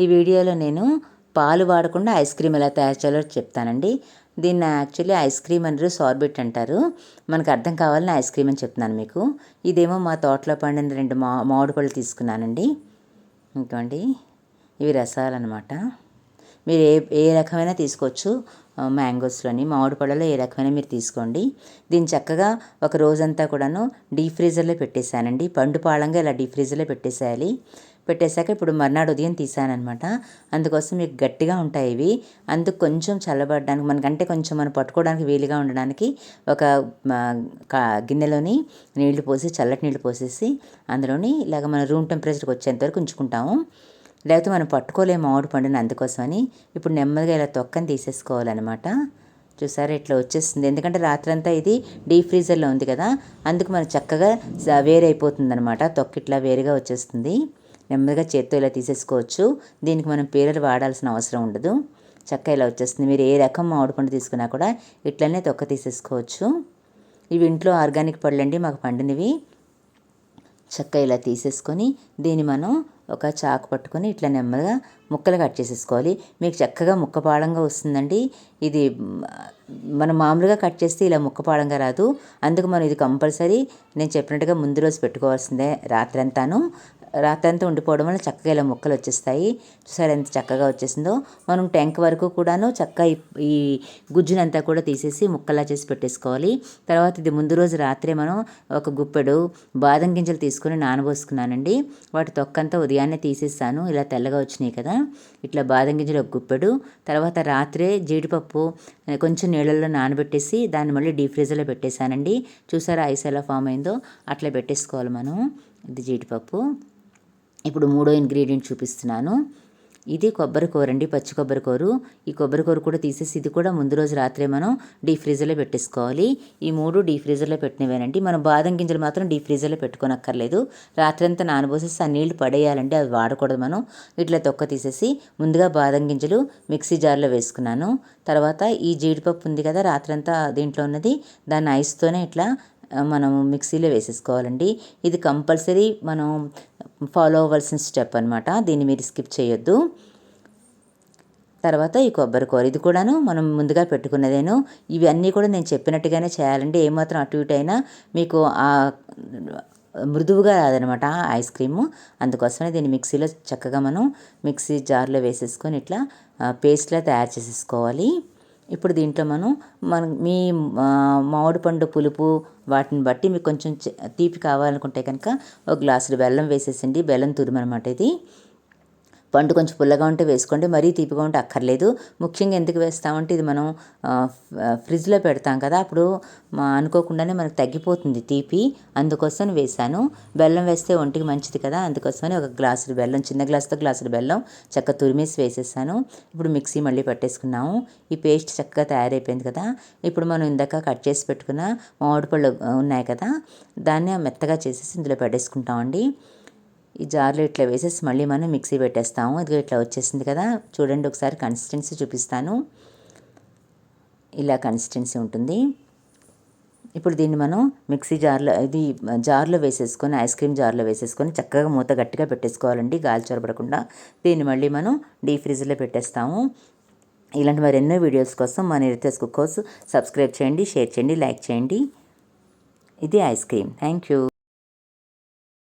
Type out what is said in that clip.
ఈ వీడియోలో నేను పాలు వాడకుండా ఐస్ క్రీమ్ ఎలా తయారు చేయాలో చెప్తానండి. దీన్ని యాక్చువల్లీ ఐస్ క్రీమ్ అంటారు సార్బెట్ అంటారు. మనకు అర్థం కావాలని ఐస్ క్రీమ్ అని చెప్తున్నాను మీకు. ఇదేమో మా తోటలో పండిన రెండు మా మామిడి పళ్ళు తీసుకున్నానండి. ఇంకోండి ఇవి రసాలు అనమాట మీరు ఏ ఏ రకమైన తీసుకోవచ్చు. మ్యాంగోస్లోని మామిడి పళ్ళలో ఏ రకమైన మీరు తీసుకోండి. దీన్ని చక్కగా ఒక రోజంతా కూడాను డీప్ ఫ్రీజర్లో పెట్టేశానండి. పండు పాళంగా ఇలా డీప్ ఫ్రీజర్లో పెట్టేసేయాలి. పెట్టేశాక ఇప్పుడు మర్నాడు ఉదయం తీసానమాట అందుకోసం మీకు గట్టిగా ఉంటాయి ఇవి. అందుకు కొంచెం చల్లబడడానికి మనకంటే కొంచెం మనం పట్టుకోవడానికి వీలుగా ఉండడానికి ఒక గిన్నెలోని నీళ్ళు పోసి చల్లటి నీళ్ళు పోసేసి అందులోని ఇలాగ మన రూమ్ టెంపరేచర్కి వచ్చేంత వరకు ఉంచుకుంటాము. లేకపోతే మనం పట్టుకోలేము మామిడి పండుని అందుకోసమని. ఇప్పుడు నెమ్మదిగా ఇలా తొక్కని తీసేసుకోవాలన్నమాట. చూసారా ఇట్లా వచ్చేస్తుంది. ఎందుకంటే రాత్రంతా ఇది డీప్ ఫ్రీజర్లో ఉంది కదా. అందుకు మనకు చక్కగా వేరైపోతుంది అనమాట తొక్క ఇట్లా వేరుగా వచ్చేస్తుంది. నెమ్మదిగా చేత్తో ఇలా తీసేసుకోవచ్చు. దీనికి మనం పేరలు వాడాల్సిన అవసరం ఉండదు. చక్క ఇలా వచ్చేస్తుంది. మీరు ఏ రకం మామిడి పండు తీసుకున్నా కూడా ఇట్లనే తొక్క తీసేసుకోవచ్చు. ఇవి ఇంట్లో ఆర్గానిక్ పళ్ళండి మాకు పండినవి. చక్క ఇలా తీసేసుకొని దీన్ని మనం ఒక చాకు పట్టుకొని ఇట్లా నెమ్మదిగా ముక్కలు కట్ చేసేసుకోవాలి. మీకు చక్కగా ముక్కపాడంగా వస్తుందండి. ఇది మనం మామూలుగా కట్ చేస్తే ఇలా ముక్కపాడంగా రాదు. అందుకు మనం ఇది కంపల్సరీ నేను చెప్పినట్టుగా ముందు రోజు పెట్టుకోవాల్సిందే రాత్రంతాను. రాత్రంతా ఉండిపోవడం వల్ల చక్కగా ఇలా ముక్కలు వచ్చేస్తాయి. చూసారు ఎంత చక్కగా వచ్చేసిందో? మనం ట్యాంక్ వరకు కూడాను చక్కగా ఈ గుజ్జునంతా కూడా తీసేసి ముక్కలా చేసి పెట్టేసుకోవాలి. తర్వాత ఇది ముందు రోజు రాత్రే మనం ఒక గుప్పెడు బాదం గింజలు తీసుకొని నానబోసుకున్నానండి. వాటి తొక్కంతా ఉదయాన్నే తీసేస్తాను. ఇలా తెల్లగా వచ్చినాయి కదా. ఇట్లా బాదం గింజలు ఒక గుప్పెడు. తర్వాత రాత్రే జీడిపప్పు కొంచెం నీళ్ళల్లో నానబెట్టేసి దాన్ని మళ్ళీ డీప్ ఫ్రీజర్లో పెట్టేశానండి. చూసారా ఐస్ ఎలా ఫామ్ అయిందో? అట్లా పెట్టేసుకోవాలి మనం. ఇది జీడిపప్పు. ఇప్పుడు మూడో ఇంగ్రీడియంట్ చూపిస్తున్నాను. ఇది కొబ్బరికూర అండి పచ్చి కొబ్బరికూరు ఈ కొబ్బరికూర కూడా తీసేసి ఇది కూడా ముందు రోజు రాత్రే మనం డీప్ ఫ్రీజర్లో పెట్టేసుకోవాలి. ఈ మూడు డీప్ ఫ్రీజర్లో పెట్టినవేనండి. మనం బాదం గింజలు మాత్రం డీప్ ఫ్రీజర్లో పెట్టుకోనక్కర్లేదు. రాత్రంతా నానబోసేసి ఆ నీళ్ళు పడేయాలండి అవి వాడకూడదు మనం. ఇట్లా తొక్క తీసేసి ముందుగా బాదం గింజలు మిక్సీ జార్లో వేసుకున్నాను. తర్వాత ఈ జీడిపప్పు ఉంది కదా రాత్రంతా దీంట్లో ఉన్నది దాన్ని ఐస్తోనే ఇట్లా మనం మిక్సీలో వేసేసుకోవాలండి. ఇది కంపల్సరీ మనం ఫాలో అవ్వాల్సిన స్టెప్ అనమాట దీన్ని మీరు స్కిప్ చేయొద్దు. తర్వాత ఈ కొబ్బరి కూర. ఇది కూడాను మనం ముందుగా పెట్టుకున్నదేను ఇవన్నీ కూడా నేను చెప్పినట్టుగానే చేయాలండి. ఏమాత్రం అటు ఇటు అయినా మీకు ఆ మృదువుగా రాదనమాట ఐస్ క్రీము. అందుకోసమే దీన్ని మిక్సీలో చక్కగా మనం మిక్సీ జార్లో వేసేసుకొని ఇట్లా పేస్ట్లా తయారు చేసేసుకోవాలి. ఇప్పుడు దీంట్లో మనం మన మీ మామిడి పండు పులుపు వాటిని బట్టి మీకు కొంచెం తీపి కావాలనుకుంటే కనుక ఒక గ్లాసులు బెల్లం వేసేసండి. బెల్లం తురుమనమాట ఇది. పండు కొంచెం పుల్లగా ఉంటే వేసుకోండి మరీ తీపిగా ఉంటే అక్కర్లేదు. ముఖ్యంగా ఎందుకు వేస్తామంటే ఇది మనం ఫ్రిడ్జ్లో పెడతాం కదా అప్పుడు అనుకోకుండానే మనకు తగ్గిపోతుంది తీపి. అందుకోసం వేసాను బెల్లం వేస్తే ఒంటికి మంచిది కదా అందుకోసమని ఒక గ్లాసుడు బెల్లం చిన్న గ్లాసుతో గ్లాసుడు బెల్లం చక్కగా తురిమేసి వేసేసాను. ఇప్పుడు మిక్సీ మళ్ళీ పట్టేసుకున్నాము. ఈ పేస్ట్ చక్కగా తయారైపోయింది కదా ఇప్పుడు మనం ఇందాక కట్ చేసి పెట్టుకున్న మామిడి పళ్ళు ఉన్నాయి కదా దాన్ని మెత్తగా చేసేసి ఇందులో పెట్టేసుకుంటామండి. ఈ జార్లో ఇట్లా వేసేసి మళ్ళీ మనం మిక్సీ పెట్టేస్తాము. ఇది ఇట్లా వచ్చేసింది కదా. చూడండి ఒకసారి కన్సిస్టెన్సీ చూపిస్తాను. ఇలా కన్సిస్టెన్సీ ఉంటుంది. ఇప్పుడు దీన్ని మనం మిక్సీ జార్లో ఇది జార్లో వేసేసుకొని ఐస్ క్రీమ్ జార్లో వేసేసుకొని చక్కగా మూత గట్టిగా పెట్టేసుకోవాలండి. గాలి చొరబడకుండా. దీన్ని మళ్ళీ మనం డీ ఫ్రిడ్జ్లో పెట్టేస్తాము. ఇలాంటి మరి ఎన్నో వీడియోస్ కోసం మన నిరితేస్ కుక్ సబ్స్క్రైబ్ చేయండి షేర్ చేయండి లైక్ చేయండి. ఇది ఐస్ క్రీమ్ థ్యాంక్ యూ